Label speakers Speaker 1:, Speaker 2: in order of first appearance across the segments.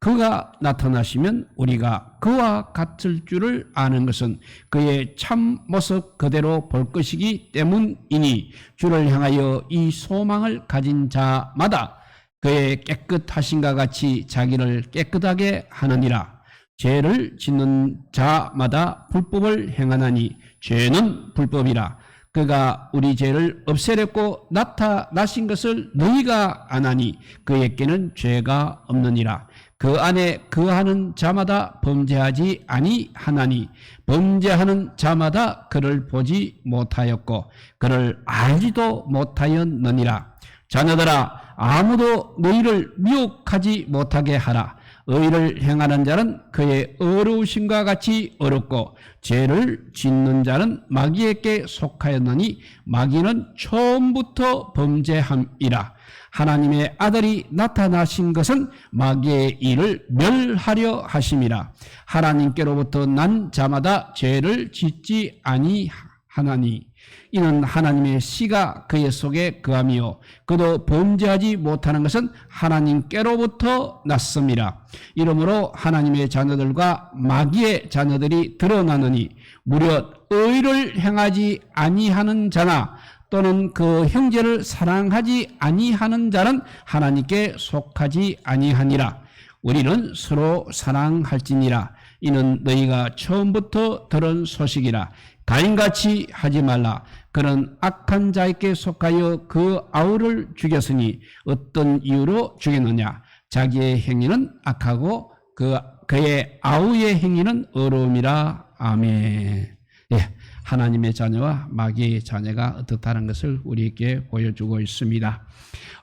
Speaker 1: 그가 나타나시면 우리가 그와 같을 줄을 아는 것은 그의 참 모습 그대로 볼 것이기 때문이니 주를 향하여 이 소망을 가진 자마다 그의 깨끗하신가 같이 자기를 깨끗하게 하느니라. 죄를 짓는 자마다 불법을 행하나니 죄는 불법이라. 그가 우리 죄를 없애렸고 나타나신 것을 너희가 아나니 그에게는 죄가 없느니라. 그 안에 그하는 자마다 범죄하지 아니하나니 범죄하는 자마다 그를 보지 못하였고 그를 알지도 못하였느니라. 자녀들아 아무도 너희를 미혹하지 못하게 하라. 의를 행하는 자는 그의 어려우심과 같이 어렵고 죄를 짓는 자는 마귀에게 속하였느니 마귀는 처음부터 범죄함이라. 하나님의 아들이 나타나신 것은 마귀의 일을 멸하려 하심이라. 하나님께로부터 난 자마다 죄를 짓지 아니하나니 이는 하나님의 씨가 그의 속에 거함이요 그도 범죄하지 못하는 것은 하나님께로부터 났습니다. 이러므로 하나님의 자녀들과 마귀의 자녀들이 드러나느니 무려 의를 행하지 아니하는 자나 또는 그 형제를 사랑하지 아니하는 자는 하나님께 속하지 아니하니라. 우리는 서로 사랑할지니라. 이는 너희가 처음부터 들은 소식이라. 가인같이 하지 말라. 그는 악한 자에게 속하여 그 아우를 죽였으니 어떤 이유로 죽였느냐? 자기의 행위는 악하고 그 그의 아우의 행위는 어려움이라. 아멘. 예. 하나님의 자녀와 마귀의 자녀가 어떻다는 것을 우리에게 보여주고 있습니다.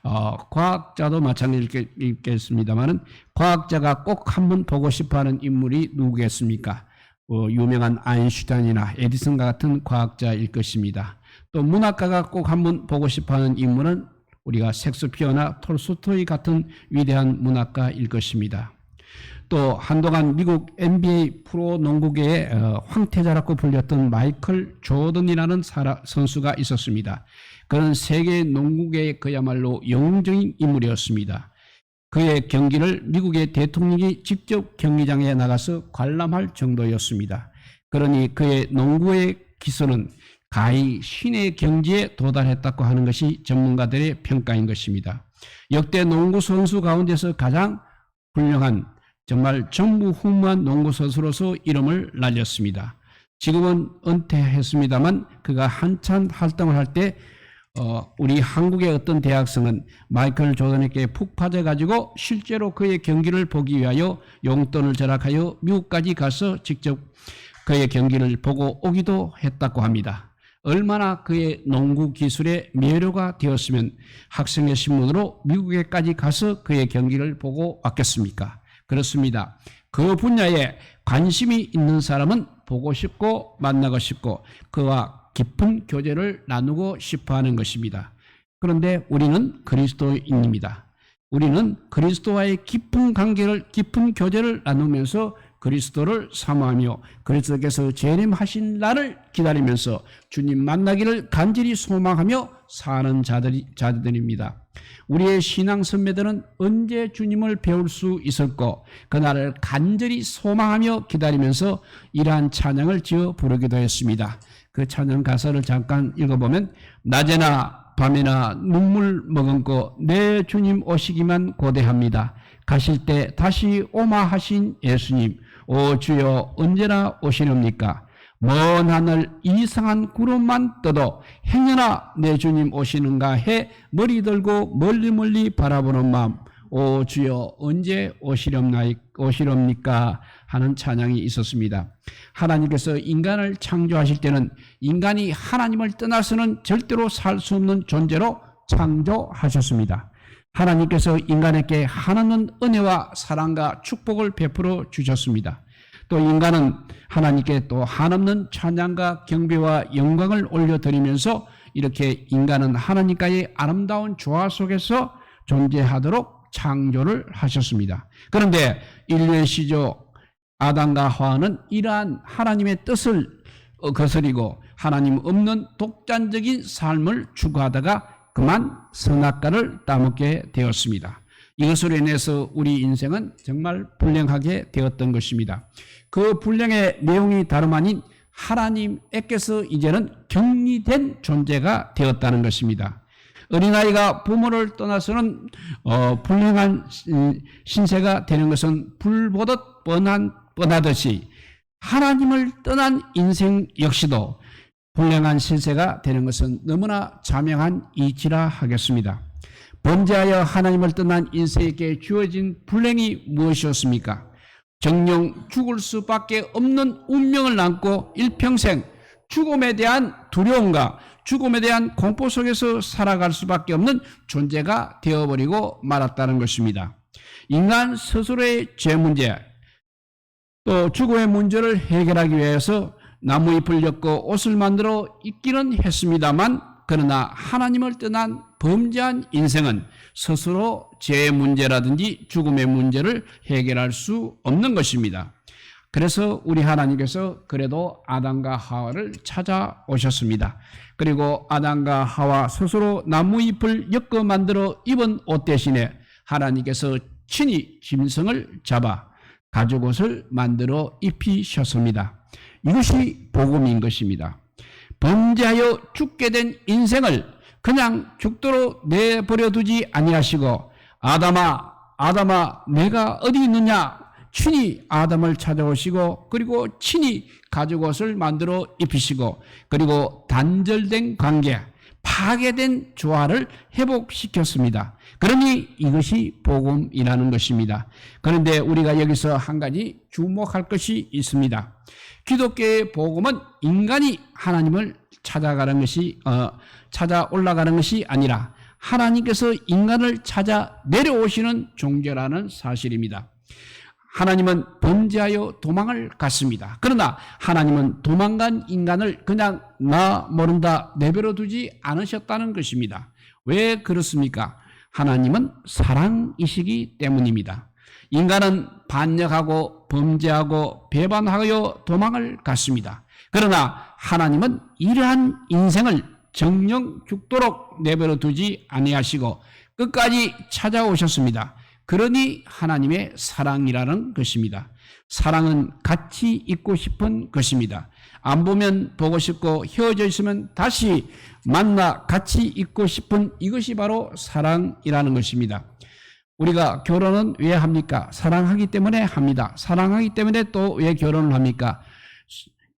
Speaker 1: 어, 과학자도 마찬가지겠습니다만은 과학자가 꼭 한번 보고 싶어하는 인물이 누구겠습니까? 어, 유명한 아인슈타인이나 에디슨과 같은 과학자일 것입니다. 또 문학가가 꼭 한번 보고 싶어하는 인물은 우리가 섹스피어나 톨스토이 같은 위대한 문학가일 것입니다. 또 한동안 미국 NBA 프로 농구계의 어, 황태자라고 불렸던 마이클 조던이라는 선수가 있었습니다. 그는 세계 농구계의 그야말로 영웅적인 인물이었습니다. 그의 경기를 미국의 대통령이 직접 경기장에 나가서 관람할 정도였습니다. 그러니 그의 농구의 기술은 가히 신의 경지에 도달했다고 하는 것이 전문가들의 평가인 것입니다. 역대 농구 선수 가운데서 가장 훌륭한 정말 전무후무한 농구 선수로서 이름을 날렸습니다. 지금은 은퇴했습니다만 그가 한참 활동을 할때 어, 우리 한국의 어떤 대학생은 마이클 조던에게 푹 빠져가지고 실제로 그의 경기를 보기 위하여 용돈을 절약하여 미국까지 가서 직접 그의 경기를 보고 오기도 했다고 합니다. 얼마나 그의 농구 기술에 매료가 되었으면 학생의 신문으로 미국에까지 가서 그의 경기를 보고 왔겠습니까? 그렇습니다. 그 분야에 관심이 있는 사람은 보고 싶고 만나고 싶고 그와 깊은 교제를 나누고 싶어 하는 것입니다. 그런데 우리는 그리스도인입니다. 우리는 그리스도와의 깊은 관계를, 깊은 교제를 나누면서 그리스도를 사모하며 그리스도께서 재림하신 날을 기다리면서 주님 만나기를 간절히 소망하며 사는 자들이, 자들입니다. 우리의 신앙 선배들은 언제 주님을 배울 수 있을까? 그날을 간절히 소망하며 기다리면서 이러한 찬양을 지어 부르기도 했습니다. 그 찬양 가사를 잠깐 읽어보면 낮에나 밤에나 눈물 머금고 내 주님 오시기만 고대합니다. 가실 때 다시 오마 하신 예수님 오 주여 언제나 오시렵니까? 먼 하늘 이상한 구름만 떠도 행여나 내 주님 오시는가 해 머리 들고 멀리 멀리 바라보는 마음 오 주여 언제 오시렵니까 하는 찬양이 있었습니다. 하나님께서 인간을 창조하실 때는 인간이 하나님을 떠나서는 절대로 살 수 없는 존재로 창조하셨습니다. 하나님께서 인간에게 하나는 은혜와 사랑과 축복을 베풀어 주셨습니다. 또 인간은 하나님께 또 한없는 찬양과 경배와 영광을 올려드리면서 이렇게 인간은 하나님과의 아름다운 조화 속에서 존재하도록 창조를 하셨습니다. 그런데 인류의 시조 아담과 하와는 이러한 하나님의 뜻을 어, 거스리고 하나님 없는 독단적인 삶을 추구하다가 그만 선악과를 따먹게 되었습니다. 이것으로 인해서 우리 인생은 정말 불행하게 되었던 것입니다. 그 불행의 내용이 다름 아닌 하나님께서 이제는 격리된 존재가 되었다는 것입니다. 어린아이가 부모를 떠나서는 어, 불행한 신세가 되는 것은 불보듯 뻔한 뻔하듯이 하나님을 떠난 인생 역시도 불행한 신세가 되는 것은 너무나 자명한 이치라 하겠습니다. 범죄하여 하나님을 떠난 인생에게 주어진 불행이 무엇이었습니까? 정령 죽을 수밖에 없는 운명을 안고 일평생 죽음에 대한 두려움과 죽음에 대한 공포 속에서 살아갈 수밖에 없는 존재가 되어버리고 말았다는 것입니다. 인간 스스로의 죄 문제, 또 죽음의 문제를 해결하기 위해서 나무 잎을 엮고 옷을 만들어 입기는 했습니다만 그러나 하나님을 떠난 범죄한 인생은 스스로 죄의 문제라든지 죽음의 문제를 해결할 수 없는 것입니다. 그래서 우리 하나님께서 그래도 아담과 하와를 찾아오셨습니다. 그리고 아담과 하와 스스로 나무 잎을 엮어 만들어 입은 옷 대신에 하나님께서 친히 짐승을 잡아 가죽옷을 만들어 입히셨습니다. 이것이 복음인 것입니다. 범죄하여 죽게 된 인생을 그냥 죽도록 내버려 두지 아니하시고 아담아 아담아 내가 어디 있느냐 친히 아담을 찾아오시고 그리고 친히 가죽 옷을 만들어 입히시고 그리고 단절된 관계 파괴된 조화를 회복시켰습니다. 그러니 이것이 복음이라는 것입니다. 그런데 우리가 여기서 한 가지 주목할 것이 있습니다. 기독교의 복음은 인간이 하나님을 찾아가는 것이 어, 찾아 올라가는 것이 아니라 하나님께서 인간을 찾아 내려오시는 종교라는 사실입니다. 하나님은 범죄하여 도망을 갔습니다. 그러나 하나님은 도망간 인간을 그냥 나 모른다 내버려 두지 않으셨다는 것입니다. 왜 그렇습니까? 하나님은 사랑이시기 때문입니다. 인간은 반역하고 범죄하고 배반하여 도망을 갔습니다. 그러나 하나님은 이러한 인생을 정령 죽도록 내버려 두지 아니하시고 끝까지 찾아오셨습니다. 그러니 하나님의 사랑이라는 것입니다. 사랑은 같이 있고 싶은 것입니다. 안 보면 보고 싶고 헤어져 있으면 다시 만나 같이 있고 싶은 이것이 바로 사랑이라는 것입니다. 우리가 결혼은 왜 합니까? 사랑하기 때문에 합니다. 사랑하기 때문에 또 왜 결혼을 합니까?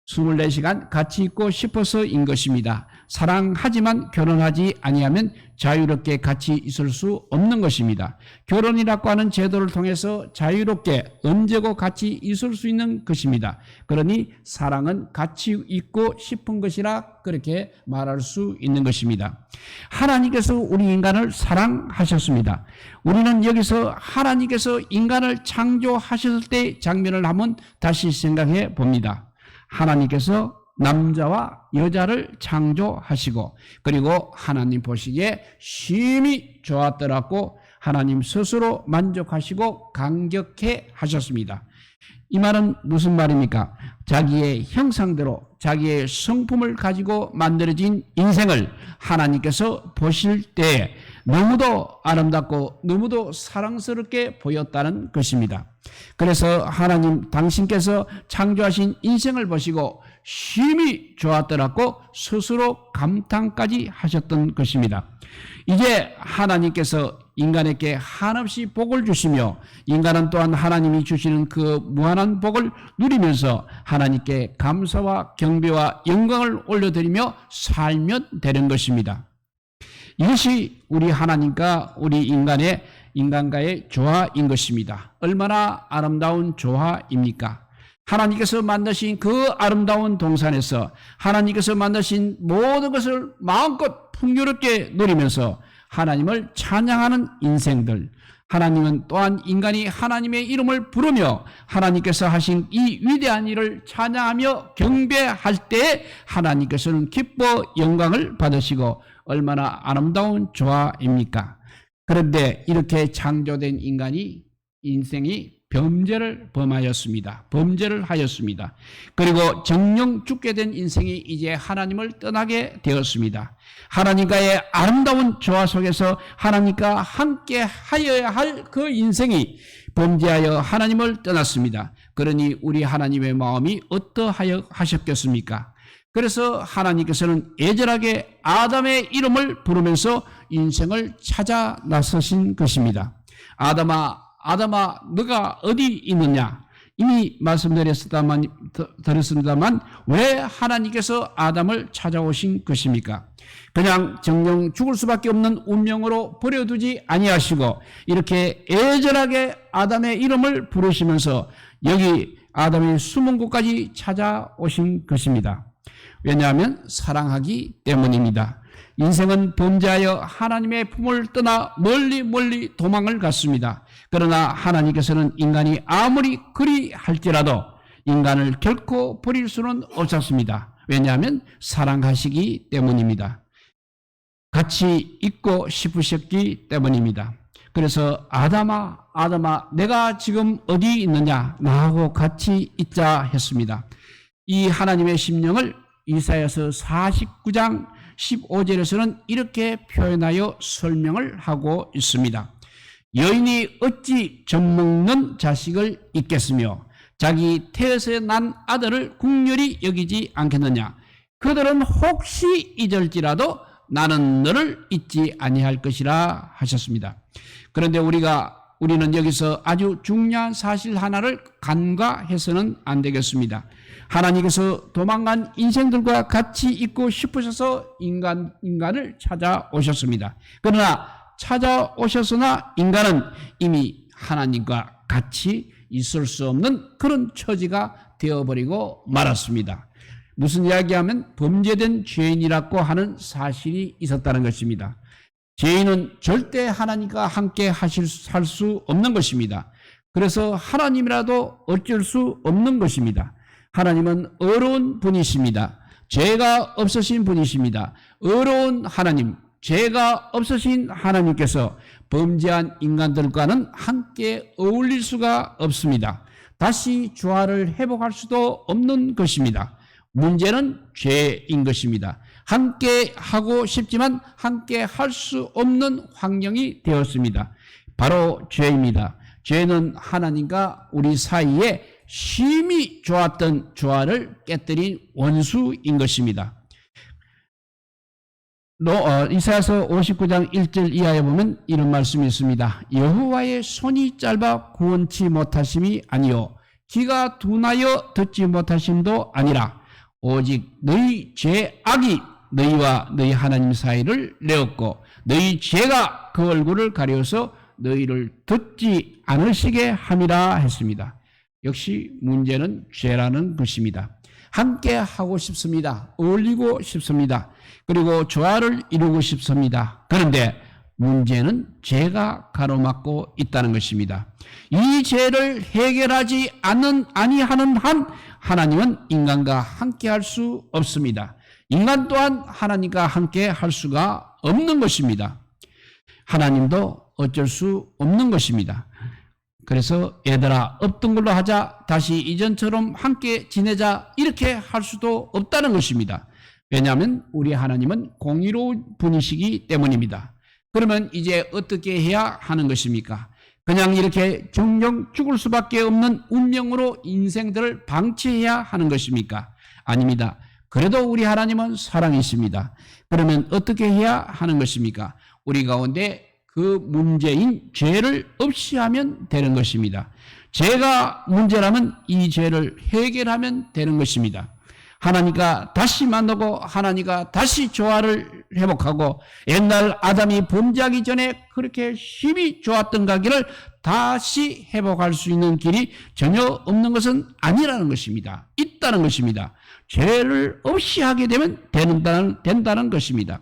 Speaker 1: 24시간 같이 있고 싶어서인 것입니다. 사랑하지만 결혼하지 아니하면 자유롭게 같이 있을 수 없는 것입니다. 결혼이라고 하는 제도를 통해서 자유롭게 언제고 같이 있을 수 있는 것입니다. 그러니 사랑은 같이 있고 싶은 것이라 그렇게 말할 수 있는 것입니다. 하나님께서 우리 인간을 사랑하셨습니다. 우리는 여기서 하나님께서 인간을 창조하셨을 때 장면을 한번 다시 생각해 봅니다. 하나님께서 남자와 여자를 창조하시고 그리고 하나님 보시기에 심히 좋았더라고 하나님 스스로 만족하시고 감격해 하셨습니다. 이 말은 무슨 말입니까? 자기의 형상대로 자기의 성품을 가지고 만들어진 인생을 하나님께서 보실 때 너무도 아름답고 너무도 사랑스럽게 보였다는 것입니다. 그래서 하나님 당신께서 창조하신 인생을 보시고 심히 좋았더라고 스스로 감탄까지 하셨던 것입니다. 이제 하나님께서 인간에게 한없이 복을 주시며 인간은 또한 하나님이 주시는 그 무한한 복을 누리면서 하나님께 감사와 경배와 영광을 올려드리며 살면 되는 것입니다. 이것이 우리 하나님과 우리 인간의 인간과의 조화인 것입니다. 얼마나 아름다운 조화입니까? 하나님께서 만드신 그 아름다운 동산에서 하나님께서 만드신 모든 것을 마음껏 풍요롭게 누리면서 하나님을 찬양하는 인생들, 하나님은 또한 인간이 하나님의 이름을 부르며 하나님께서 하신 이 위대한 일을 찬양하며 경배할 때 하나님께서는 기뻐 영광을 받으시고 얼마나 아름다운 조화입니까? 그런데 이렇게 창조된 인간이 인생이 범죄를 범하였습니다. 범죄를 하였습니다. 그리고 정령 죽게 된 인생이 이제 하나님을 떠나게 되었습니다. 하나님과의 아름다운 조화 속에서 하나님과 함께 하여야 할 그 인생이 범죄하여 하나님을 떠났습니다. 그러니 우리 하나님의 마음이 어떠하여 하셨겠습니까? 그래서 하나님께서는 애절하게 아담의 이름을 부르면서 인생을 찾아 나서신 것입니다. 아담아, 아담아, 너가 어디 있느냐? 이미 말씀드렸다만, 드렸습니다만, 왜 하나님께서 아담을 찾아오신 것입니까? 그냥 정령 죽을 수밖에 없는 운명으로 버려두지 아니하시고, 이렇게 애절하게 아담의 이름을 부르시면서 여기 아담의 숨은 곳까지 찾아오신 것입니다. 왜냐하면 사랑하기 때문입니다. 인생은 범죄하여 하나님의 품을 떠나 멀리 멀리 도망을 갔습니다. 그러나 하나님께서는 인간이 아무리 그리 할지라도 인간을 결코 버릴 수는 없었습니다. 왜냐하면 사랑하시기 때문입니다. 같이 있고 싶으셨기 때문입니다. 그래서 아담아, 아담아, 내가 지금 어디 있느냐? 나하고 같이 있자 했습니다. 이 하나님의 심령을 이사야서 49장 15절에서는 이렇게 표현하여 설명을 하고 있습니다. 여인이 어찌 젖먹는 자식을 잊겠으며 자기 태에서 난 아들을 국렬히 여기지 않겠느냐. 그들은 혹시 잊을지라도 나는 너를 잊지 아니할 것이라 하셨습니다. 그런데 우리가 우리는 여기서 아주 중요한 사실 하나를 간과해서는 안 되겠습니다. 하나님께서 도망간 인생들과 같이 있고 싶으셔서 인간, 인간을 찾아오셨습니다. 그러나 찾아오셨으나 인간은 이미 하나님과 같이 있을 수 없는 그런 처지가 되어버리고 말았습니다. 무슨 이야기하면 범죄된 죄인이라고 하는 사실이 있었다는 것입니다. 죄인은 절대 하나님과 함께 하실 수 없는 것입니다. 그래서 하나님이라도 어쩔 수 없는 것입니다. 하나님은 어려운 분이십니다. 죄가 없으신 분이십니다. 어려운 하나님, 죄가 없으신 하나님께서 범죄한 인간들과는 함께 어울릴 수가 없습니다. 다시 조화를 회복할 수도 없는 것입니다. 문제는 죄인 것입니다. 함께 하고 싶지만 함께 할 수 없는 환경이 되었습니다. 바로 죄입니다. 죄는 하나님과 우리 사이에 심히 좋았던 조화를 깨뜨린 원수인 것입니다. 어, 이사야서 59장 1절 이하에 보면 이런 말씀이 있습니다. 여호와의 손이 짧아 구원치 못하심이 아니요 귀가 둔하여 듣지 못하심도 아니라 오직 너희 죄악이 너희와 너희 하나님 사이를 내었고 너희 죄가 그 얼굴을 가려서 너희를 듣지 않으시게 함이라 했습니다. 역시 문제는 죄라는 것입니다. 함께 하고 싶습니다. 어울리고 싶습니다. 그리고 조화를 이루고 싶습니다. 그런데 문제는 죄가 가로막고 있다는 것입니다. 이 죄를 해결하지 않는 아니하는 한 하나님은 인간과 함께 할 수 없습니다. 인간 또한 하나님과 함께 할 수가 없는 것입니다. 하나님도 어쩔 수 없는 것입니다. 그래서 얘들아 없던 걸로 하자 다시 이전처럼 함께 지내자 이렇게 할 수도 없다는 것입니다. 왜냐하면 우리 하나님은 공의로운 분이시기 때문입니다. 그러면 이제 어떻게 해야 하는 것입니까? 그냥 이렇게 정령 죽을 수밖에 없는 운명으로 인생들을 방치해야 하는 것입니까? 아닙니다. 그래도 우리 하나님은 사랑이십니다. 그러면 어떻게 해야 하는 것입니까? 우리 가운데 그 문제인 죄를 없이 하면 되는 것입니다. 죄가 문제라면 이 죄를 해결하면 되는 것입니다. 하나님과 다시 만나고 하나님과 다시 조화를 회복하고 옛날 아담이 범죄하기 전에 그렇게 힘이 좋았던 가기를 다시 회복할 수 있는 길이 전혀 없는 것은 아니라는 것입니다. 있다는 것입니다. 죄를 없이 하게 되면 된다는, 된다는 것입니다.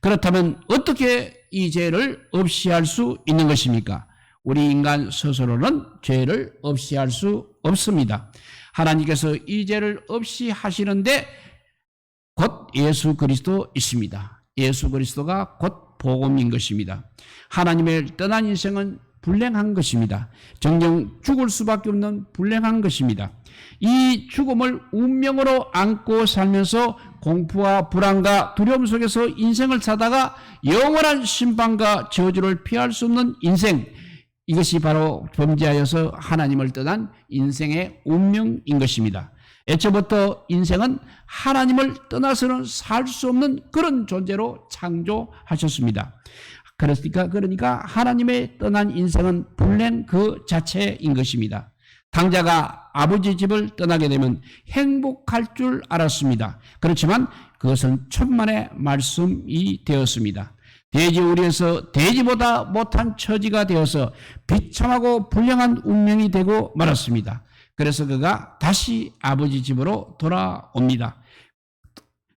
Speaker 1: 그렇다면 어떻게 이 죄를 없이 할 수 있는 것입니까? 우리 인간 스스로는 죄를 없이 할 수 없습니다. 하나님께서 이 죄를 없이 하시는데 곧 예수 그리스도 있습니다. 예수 그리스도가 곧 복음인 것입니다. 하나님을 떠난 인생은 불행한 것입니다. 정녕 죽을 수밖에 없는 불행한 것입니다. 이 죽음을 운명으로 안고 살면서 공포와 불안과 두려움 속에서 인생을 사다가 영원한 심판과 저주를 피할 수 없는 인생, 이것이 바로 범죄하여서 하나님을 떠난 인생의 운명인 것입니다. 애초부터 인생은 하나님을 떠나서는 살 수 없는 그런 존재로 창조하셨습니다. 그러니까, 그러니까 하나님의 떠난 인생은 불행 그 자체인 것입니다. 당자가 아버지 집을 떠나게 되면 행복할 줄 알았습니다. 그렇지만 그것은 천만의 말씀이 되었습니다. 돼지우리에서 돼지보다 못한 처지가 되어서 비참하고 불량한 운명이 되고 말았습니다. 그래서 그가 다시 아버지 집으로 돌아옵니다.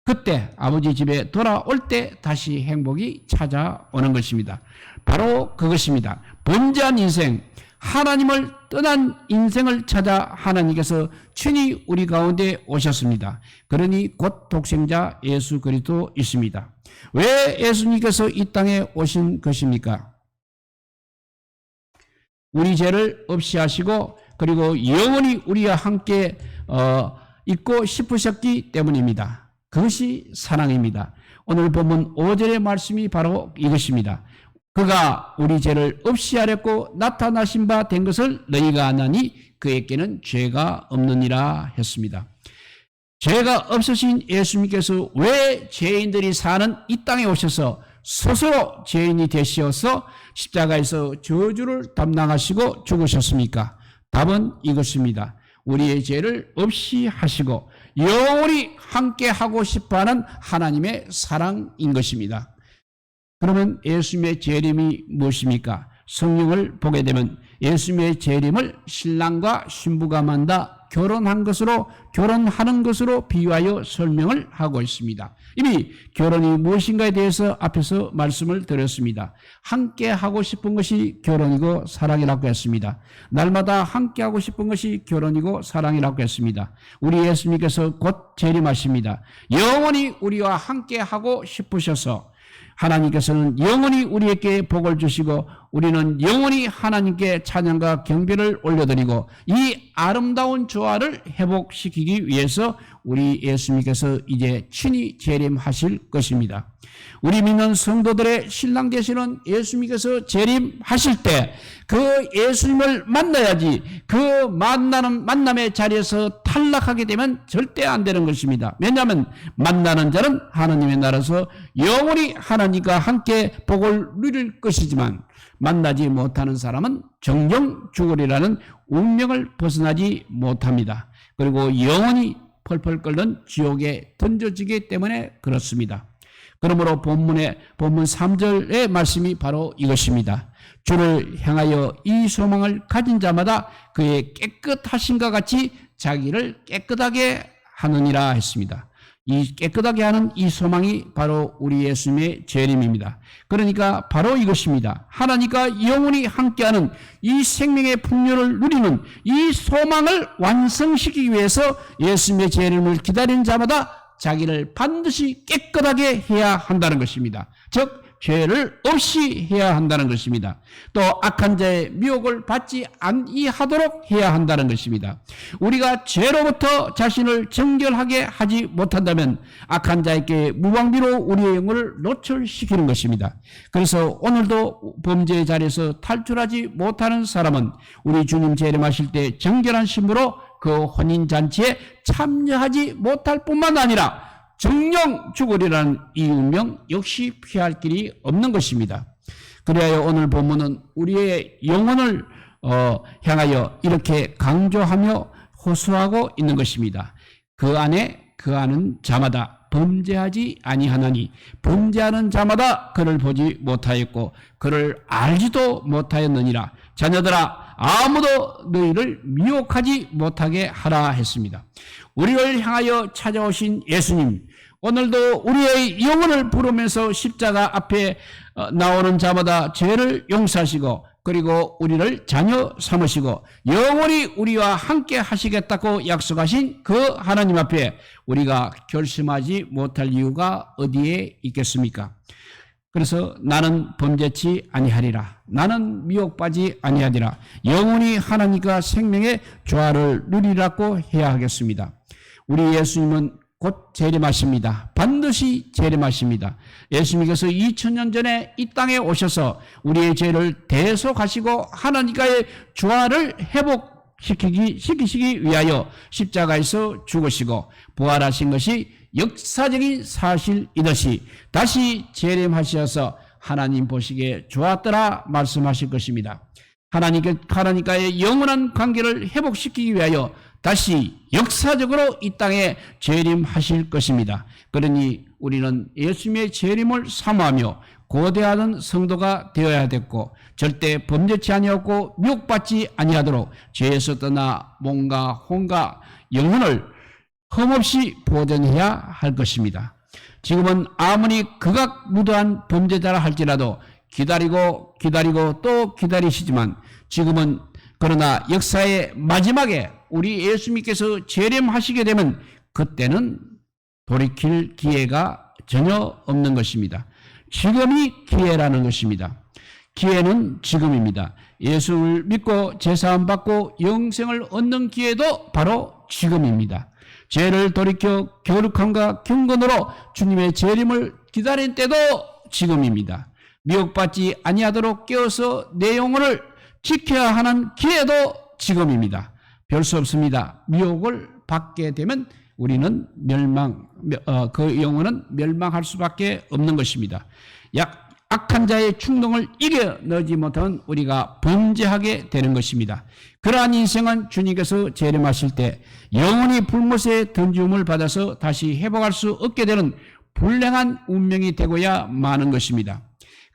Speaker 1: 그때 아버지 집에 돌아올 때 다시 행복이 찾아오는 것입니다. 바로 그것입니다. 범죄한 인생, 하나님을 떠난 인생을 찾아 하나님께서 친히 우리 가운데 오셨습니다. 그러니 곧 독생자 예수 그리스도 있습니다. 왜 예수님께서 이 땅에 오신 것입니까? 우리 죄를 없이 하시고 그리고 영원히 우리와 함께 어, 있고 싶으셨기 때문입니다. 그것이 사랑입니다. 오늘 본문 5절의 말씀이 바로 이것입니다. 그가 우리 죄를 없이 하렸고 나타나신 바 된 것을 너희가 아나니 그에게는 죄가 없느니라 했습니다. 죄가 없으신 예수님께서 왜 죄인들이 사는 이 땅에 오셔서 스스로 죄인이 되시어서 십자가에서 저주를 담당하시고 죽으셨습니까? 답은 이것입니다. 우리의 죄를 없이 하시고 영원히 함께 하고 싶어 하는 하나님의 사랑인 것입니다. 그러면 예수님의 재림이 무엇입니까? 성령을 보게 되면 예수님의 재림을 신랑과 신부가 만다 결혼한 것으로 결혼하는 것으로 비유하여 설명을 하고 있습니다. 이미 결혼이 무엇인가에 대해서 앞에서 말씀을 드렸습니다. 함께 하고 싶은 것이 결혼이고 사랑이라고 했습니다. 날마다 함께 하고 싶은 것이 결혼이고 사랑이라고 했습니다. 우리 예수님께서 곧 재림하십니다. 영원히 우리와 함께 하고 싶으셔서 하나님께서는 영원히 우리에게 복을 주시고 우리는 영원히 하나님께 찬양과 경배를 올려드리고 이 아름다운 조화를 회복시키기 위해서 우리 예수님께서 이제 친히 재림하실 것입니다. 우리 믿는 성도들의 신랑 되시는 예수님께서 재림하실 때 그 예수님을 만나야지 그 만나는 만남의 자리에서 탈락하게 되면 절대 안 되는 것입니다. 왜냐하면 만나는 자는 하나님의 나라에서 영원히 하나님과 함께 복을 누릴 것이지만 만나지 못하는 사람은 정령 죽으리라는 운명을 벗어나지 못합니다. 그리고 영원히 펄펄 끓는 지옥에 던져지기 때문에 그렇습니다. 그러므로 본문의 본문 3절의 말씀이 바로 이것입니다. 주를 향하여 이 소망을 가진 자마다 그의 깨끗하신과 같이 자기를 깨끗하게 하느니라 했습니다. 이 깨끗하게 하는 이 소망이 바로 우리 예수님의 재림입니다. 그러니까 바로 이것입니다. 하나님과 영원히 함께하는 이 생명의 풍요를 누리는 이 소망을 완성시키기 위해서 예수님의 재림을 기다리는 자마다 자기를 반드시 깨끗하게 해야 한다는 것입니다. 즉 죄를 없이 해야 한다는 것입니다. 또 악한 자의 미혹을 받지 아니하도록 해야 한다는 것입니다. 우리가 죄로부터 자신을 정결하게 하지 못한다면 악한 자에게 무방비로 우리의 영혼을 노출시키는 것입니다. 그래서 오늘도 범죄의 자리에서 탈출하지 못하는 사람은 우리 주님 재림하실 때 정결한 심으로 그 혼인 잔치에 참여하지 못할 뿐만 아니라 정령 죽으리라는 이 운명 역시 피할 길이 없는 것입니다. 그래야 오늘 본문은 우리의 영혼을 어, 향하여 이렇게 강조하며 호소하고 있는 것입니다. 그 안에 그 아는 자마다 범죄하지 아니하나니 범죄하는 자마다 그를 보지 못하였고 그를 알지도 못하였느니라 자녀들아 아무도 너희를 미혹하지 못하게 하라 했습니다. 우리를 향하여 찾아오신 예수님 오늘도 우리의 영혼을 부르면서 십자가 앞에 어, 나오는 자마다 죄를 용서하시고 그리고 우리를 자녀 삼으시고 영원히 우리와 함께 하시겠다고 약속하신 그 하나님 앞에 우리가 결심하지 못할 이유가 어디에 있겠습니까? 그래서 나는 범죄치 아니하리라. 나는 미혹받지 아니하리라. 영원히 하나님과 생명의 조화를 누리라고 해야 하겠습니다. 우리 예수님은 곧 재림하십니다. 반드시 재림하십니다. 예수님께서 2000년 전에 이 땅에 오셔서 우리의 죄를 대속하시고 하나님과의 조화를 회복 시키기 시키시기 위하여 십자가에서 죽으시고 부활하신 것이 역사적인 사실이듯이 다시 재림하셔서 하나님 보시기에 좋았더라 말씀하실 것입니다. 하나님께 하나님과의 영원한 관계를 회복시키기 위하여 다시 역사적으로 이 땅에 재림하실 것입니다. 그러니 우리는 예수님의 재림을 사모하며 고대하는 성도가 되어야 됐고 절대 범죄치 아니었고 미혹받지 아니하도록 죄에서 떠나 몸과 혼과 영혼을 흠없이 보존해야 할 것입니다. 지금은 아무리 극악무도한 범죄자라 할지라도 기다리고 기다리고 또 기다리시지만 지금은 그러나 역사의 마지막에 우리 예수님께서 재림하시게 되면 그때는 돌이킬 기회가 전혀 없는 것입니다. 지금이 기회라는 것입니다. 기회는 지금입니다. 예수를 믿고 제사함 받고 영생을 얻는 기회도 바로 지금입니다. 죄를 돌이켜 교룩함과 경건으로 주님의 재림을 기다린 때도 지금입니다. 미혹받지 아니하도록 깨어서 내 영혼을 지켜야 하는 기회도 지금입니다. 별 수 없습니다. 미혹을 받게 되면 우리는 멸망, 어, 그 영혼은 멸망할 수밖에 없는 것입니다. 약 악한 자의 충동을 이겨내지 못한 우리가 범죄하게 되는 것입니다. 그러한 인생은 주님께서 재림하실 때 영원히 불못에 던지움을 받아서 다시 회복할 수 없게 되는 불행한 운명이 되고야 마는 것입니다.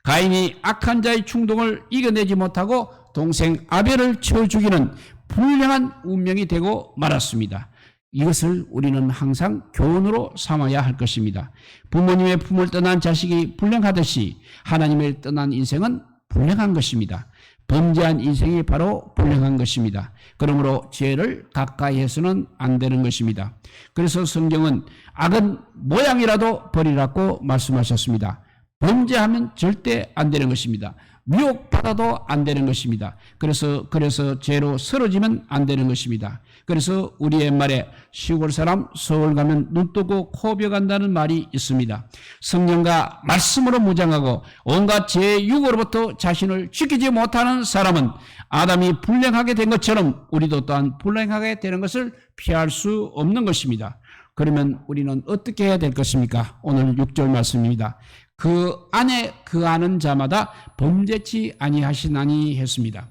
Speaker 1: 가인이 악한 자의 충동을 이겨내지 못하고 동생 아벨을 쳐 죽이는 불행한 운명이 되고 말았습니다. 이것을 우리는 항상 교훈으로 삼아야 할 것입니다. 부모님의 품을 떠난 자식이 불행하듯이 하나님을 떠난 인생은 불행한 것입니다. 범죄한 인생이 바로 불행한 것입니다. 그러므로 죄를 가까이 해서는 안 되는 것입니다. 그래서 성경은 악은 모양이라도 버리라고 말씀하셨습니다. 범죄하면 절대 안 되는 것입니다. 미혹받아도 안 되는 것입니다. 그래서, 그래서 죄로 쓰러지면 안 되는 것입니다. 그래서 우리의 말에 시골 사람 서울 가면 눈 뜨고 코 벼 간다는 말이 있습니다. 성령과 말씀으로 무장하고 온갖 죄의 유고로부터 자신을 지키지 못하는 사람은 아담이 불행하게 된 것처럼 우리도 또한 불행하게 되는 것을 피할 수 없는 것입니다. 그러면 우리는 어떻게 해야 될 것입니까? 오늘 6절 말씀입니다. 그 안에 그 아는 자마다 범죄치 아니하시나니 했습니다.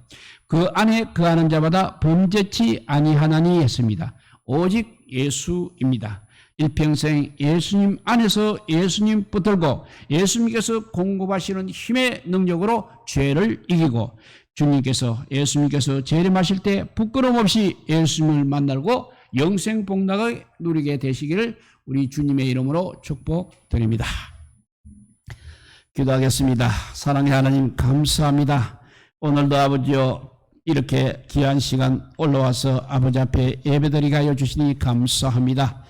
Speaker 1: 그 안에 그 아는 자마다 범죄치 아니하나니 했습니다. 오직 예수입니다. 일평생 예수님 안에서 예수님 붙들고 예수님께서 공급하시는 힘의 능력으로 죄를 이기고 주님께서 예수님께서 재림하실 때 부끄럼 없이 예수님을 만나고 영생 복락을 누리게 되시기를 우리 주님의 이름으로 축복드립니다. 기도하겠습니다. 사랑의 하나님 감사합니다. 오늘도 아버지요 이렇게 귀한 시간 올라와서 아버지 앞에 예배드리게 하여 주시니 감사합니다.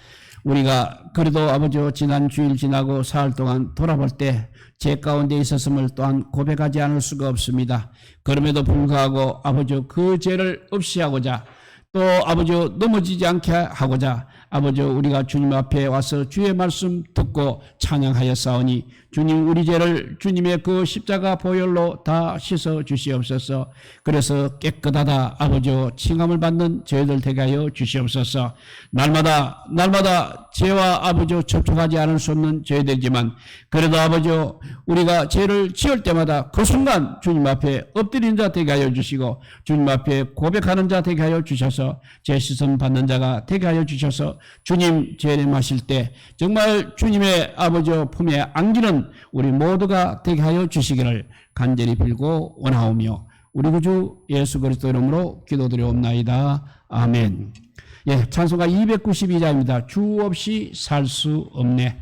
Speaker 1: 우리가 그래도 아버지요 지난 주일 지나고 사흘 동안 돌아볼 때 제 가운데 있었음을 또한 고백하지 않을 수가 없습니다. 그럼에도 불구하고 아버지요 그 죄를 없이 하고자 또 아버지요 넘어지지 않게 하고자 아버지 우리가 주님 앞에 와서 주의 말씀 듣고 찬양하였사오니 주님 우리 죄를 주님의 그 십자가 보혈로 다 씻어 주시옵소서. 그래서 깨끗하다 아버지여 칭함을 받는 저희들 되게 하여 주시옵소서. 날마다 날마다 죄와 아버지여 접촉하지 않을 수 없는 저희들이지만 그래도 아버지여 우리가 죄를 지을 때마다 그 순간 주님 앞에 엎드린 자 되게 하여 주시고 주님 앞에 고백하는 자 되게 하여 주셔서 죄 씻음 받는 자가 되게 하여 주셔서 주님 재림하실 때 정말 주님의 아버지여 품에 안기는 우리 모두가 되게 하여 주시기를 간절히 빌고 원하오며 우리 구주 예수 그리스도 이름으로 기도드려옵나이다. 아멘. 예, 찬송가 292자입니다. 주 없이 살 수 없네.